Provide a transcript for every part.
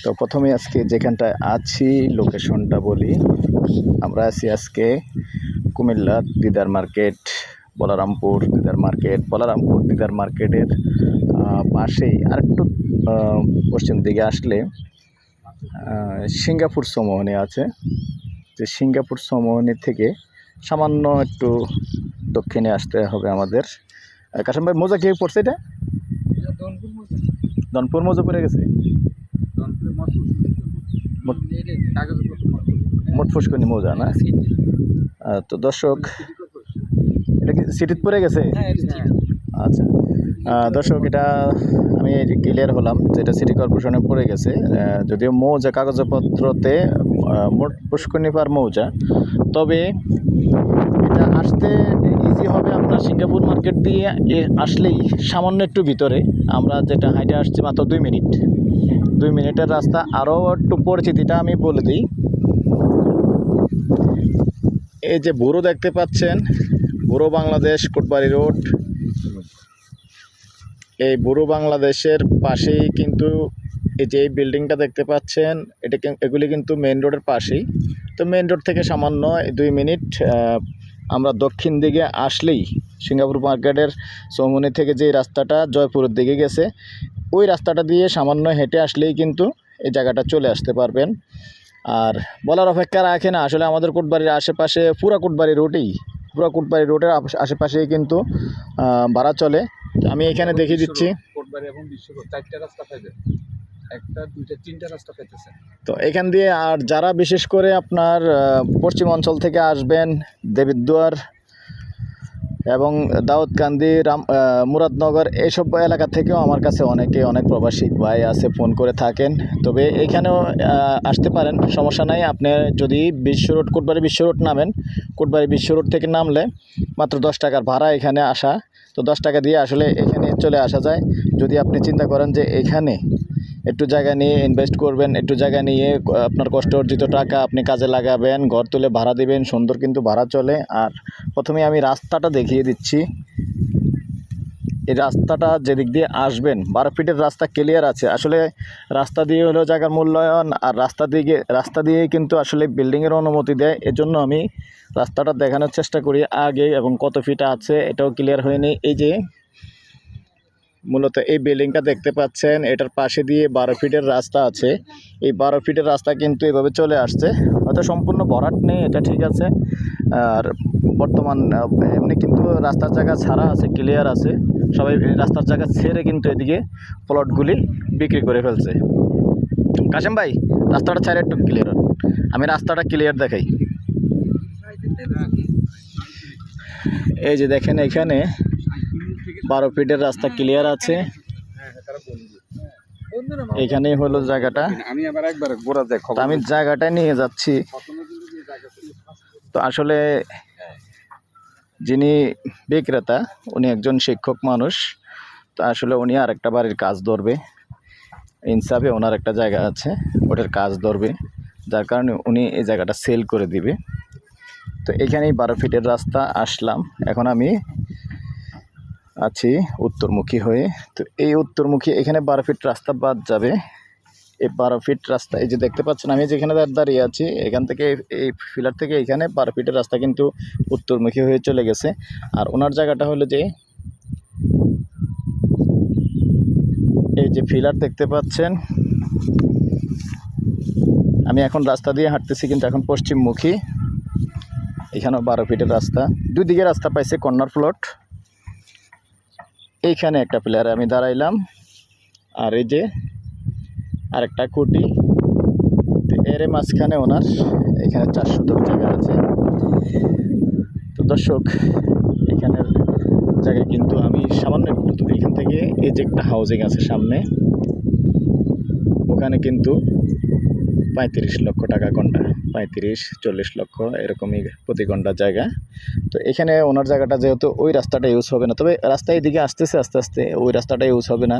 তো প্রথমে আজকে যেখানটায় আছি লোকেশনটা বলি। আমরা আছি আজকে কুমিল্লা দিদার মার্কেট বলারামপুর দিদার মার্কেট। বলারামপুর দিদার মার্কেটের পাশেই আরেকটু পশ্চিম দিকে আসলে সিঙ্গাপুর সমোহনী আছে। যে সিঙ্গাপুর সমোহনী থেকে সামান্য একটু দক্ষিণে আসতে হবে আমাদের। কাশিম ভাই মোজা কে পড়ছে এটা? দনপুর মোজা পড়ে গেছে? মোট ফুসকুনি মোজা না? আহ, তো দর্শক এটা কি সিটিত পড়ে গেছে? আচ্ছা। দর্শক এটা আমি ক্লিয়ার হলাম যে এটা সিটি কর্পোরেশনে পড়ে গেছে। যদিও মৌজা কাগজপত্রতে মোট পুষ্করণী পার মৌজা তবে এটা আসতে ইজি হবে আপনার সিঙ্গাপুর মার্কেট দিয়ে এ আসলেই সামান্য একটু ভিতরে। আমরা যেটা হাইটে আসছি মাত্র দুই মিনিট। দুই মিনিটের রাস্তা আরও একটু পরিচিতিটা আমি বলে দিই। এই যে বুড়ো দেখতে পাচ্ছেন বুড়ো বাংলাদেশ কোটবাড়ি রোড। এই বুড়ো বাংলাদেশের পাশেই কিন্তু এই যে এই বিল্ডিংটা দেখতে পাচ্ছেন, এটা এগুলি কিন্তু মেন রোডের পাশেই। তো মেন রোড থেকে সামান্য দুই মিনিট আমরা দক্ষিণ দিকে আসলেই সিঙ্গাপুর মার্কেটের চৌমনি থেকে যে রাস্তাটা জয়পুরের দিকে গেছে ওই রাস্তাটা দিয়ে সামান্য হেঁটে আসলেই কিন্তু এই জায়গাটা চলে আসতে পারবেন। আর বলার অপেক্ষা রাখে না আসলে আমাদের কোটবাড়ির আশেপাশে পুরা কোটবাড়ি রোডেই পুরা কোটবাড়ি রোডের আশেপাশেই কিন্তু ভাড়া চলে। আমি এখানে দেখিয়ে দিচ্ছি। কোটবাড়ি এবং বিশ্বকোট চারটা রাস্তা পাইবে। একটা দুইটা তিনটা রাস্তা পাইতেছে। তো এখান দিয়ে আর যারা বিশেষ করে আপনার পশ্চিম অঞ্চল থেকে আসবেন দেবিদ্বার এবং দাউদকান্দি রাম মুরাদনগর এইসব এলাকা থেকেও আমার কাছে অনেকে অনেক প্রবাসী ভাই আছে, ফোন করে থাকেন। তবে এখানেও আসতে পারেন, সমস্যা নাই। আপনি যদি বিশ্ব রোড, কোটবাড়ি বিশ্ব রোড নামেন, কোটবাড়ি বিশ্ব রোড থেকে নামলে মাত্র দশ টাকার ভাড়া এখানে আসা। তো দশ টাকা দিয়ে আসলে এখানে চলে আসা যায়। যদি আপনি চিন্তা করেন যে এখানে একটু জায়গা নিয়ে ইনভেস্ট করবেন, একটু জায়গা নিয়ে আপনার কষ্ট অর্জিত টাকা আপনি কাজে লাগাবেন, ঘর তুলে ভাড়া দিবেন, সুন্দর কিন্তু ভাড়া চলে। আর প্রথমে আমি রাস্তাটা দেখিয়ে দিচ্ছি। এই রাস্তাটা যেদিক দিয়ে আসবেন বারো ফিটের রাস্তা ক্লিয়ার আছে। আসলে রাস্তা দিয়ে হলো জায়গার মূল্যায়ন, আর রাস্তা দিয়ে রাস্তা দিয়ে কিন্তু আসলে বিল্ডিংয়ের অনুমতি দেয়। এজন্য আমি রাস্তাটা দেখানোর চেষ্টা করি আগে এবং কত ফিট আছে, এটাও ক্লিয়ার হয়নি। এই যে মূলত এই বিল্ডিংটা দেখতে পাচ্ছেন, এটার পাশে দিয়ে বারো ফিটের রাস্তা আছে। এই বারো ফিটের রাস্তা কিন্তু এভাবে চলে আসছে। হয়তো সম্পূর্ণ ভরাট নেই, এটা ঠিক আছে। আর বর্তমান এমনি কিন্তু রাস্তার জায়গা ছাড়া আছে ক্লিয়ার আছে। সবাই রাস্তার জায়গা ছেড়ে কিন্তু এদিকে প্লটগুলি বিক্রি করে ফেলছে। কাশেম ভাই, রাস্তাটা ছাড়া একটু ক্লিয়ার আমি রাস্তাটা ক্লিয়ার দেখাই। এই যে দেখেন এখানে বারো ফিটের রাস্তা ক্লিয়ার আছে। এখানেই হলো জায়গাটা। আমি আবার একবার গোড়া তো আমি জায়গাটায় নিয়ে যাচ্ছি। তো আসলে যিনি বিক্রেতা, উনি একজন শিক্ষক মানুষ। তো আসলে উনি আর একটা বাড়ির কাজ ধরবে। ইনসাফে ওনার একটা জায়গা আছে, ওটার কাজ ধরবে। যার কারণে উনি এই জায়গাটা সেল করে দিবে। তো এখানেই বারো ফিটের রাস্তা, আসলাম। এখন আমি আছি উত্তরমুখী হয়ে। তো এই উত্তরমুখী এখানে বারো ফিট রাস্তা বাদ যাবে। এই বারো ফিট রাস্তা, এই যে দেখতে পাচ্ছেন আমি যেখানে দাঁড়- দাঁড়িয়ে আছি, এখান থেকে এই- এই ফিলার থেকে এখানে বারো ফিটের রাস্তা কিন্তু উত্তরমুখী হয়ে চলে গেছে। আর ওনার জায়গাটা হলো যে এই যে ফিলার দেখতে পাচ্ছেন। আমি এখন রাস্তা দিয়ে হাঁটতেছি কিন্তু এখন পশ্চিমমুখী। এখানেও বারো ফিটের রাস্তা। দুই দিকে রাস্তা পাইছে কর্নার প্লট। এইখানে একটা প্লেয়ারে আমি দাঁড়াইলাম। আর এই যে আরেকটা কুটি। এর মাঝখানে ওনার, এখানে চারশো শতক জায়গা আছে। তো দর্শক, এখানের জায়গায় কিন্তু আমি সামান্য একটু এখান থেকে এই যে একটা হাউজিং আছে সামনে। ওখানে কিন্তু পঁয়ত্রিশ লক্ষ টাকা ঘণ্টা, পঁয়ত্রিশ, চল্লিশ লক্ষ এরকমই প্রতি ঘণ্টার জায়গা। তো এখানে ওনার জায়গাটা যেহেতু ওই রাস্তাটা ইউজ হবে না, তবে রাস্তা এদিকে আসতেছে, আস্তে আস্তে ওই রাস্তাটা ইউজ হবে না,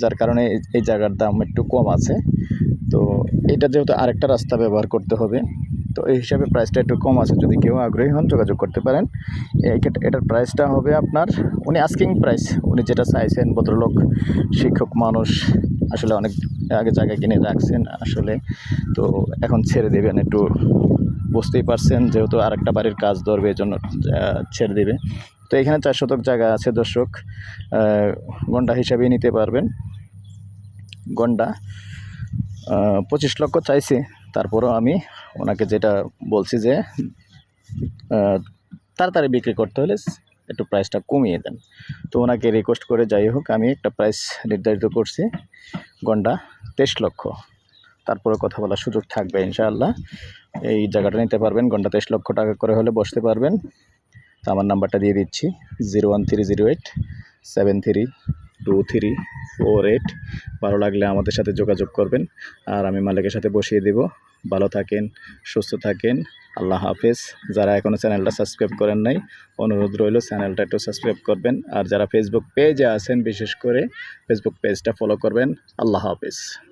যার কারণে এই জায়গার দাম একটু কম আছে। তো এটা যেহেতু আরেকটা রাস্তা ব্যবহার করতে হবে, তো এই হিসাবে প্রাইসটা একটু কম আছে। যদি কেউ আগ্রহী হন, যোগাযোগ করতে পারেন। এটার প্রাইসটা হবে আপনার, উনি আস্কিং প্রাইস উনি যেটা চাইছেন, ভদ্রলোক, শিক্ষক, মানুষ আসলে অনেক আগে জায়গায় কিনে রাখছেন আসলে। তো এখন ছেড়ে দেবেন একটু। বুঝতেই পারছেন যেহেতু আরেকটা বাড়ির কাজ ধরবে এই জন্য ছেড়ে দেবে। তো এখানে চার শতক জায়গা আছে দর্শক। গন্ডা হিসাবেই নিতে পারবেন। গন্ডা পঁচিশ লক্ষ চাইছি। তারপরেও আমি ওনাকে যেটা বলছি যে তাড়াতাড়ি বিক্রি করতে হলে একটু প্রাইসটা কমিয়ে দেন। তো ওনাকে রিকোয়েস্ট করে যাই হোক, আমি একটা প্রাইস নির্ধারিত করছি গন্ডা তেইশ লক্ষ। তারপরে কথা বলার সুযোগ থাকবে ইনশাআল্লাহ। এই জায়গাটা নিতে পারবেন, ঘণ্টা তেইশ লক্ষ টাকা করে হলে বসতে পারবেন। তো আমার নাম্বারটা দিয়ে দিচ্ছি, zero one three zero eight seven three two three four eight. ভালো লাগলে আমাদের সাথে যোগাযোগ করবেন, আর আমি মালিকের সাথে বসিয়ে দেব। ভালো থাকেন, সুস্থ থাকেন। আল্লাহ হাফেজ। যারা এখনও চ্যানেলটা সাবস্ক্রাইব করেন নাই, অনুরোধ রইল চ্যানেলটা একটু সাবস্ক্রাইব করবেন। আর যারা ফেসবুক পেজে আছেন, বিশেষ করে ফেসবুক পেজটা ফলো করবেন। আল্লাহ হাফেজ।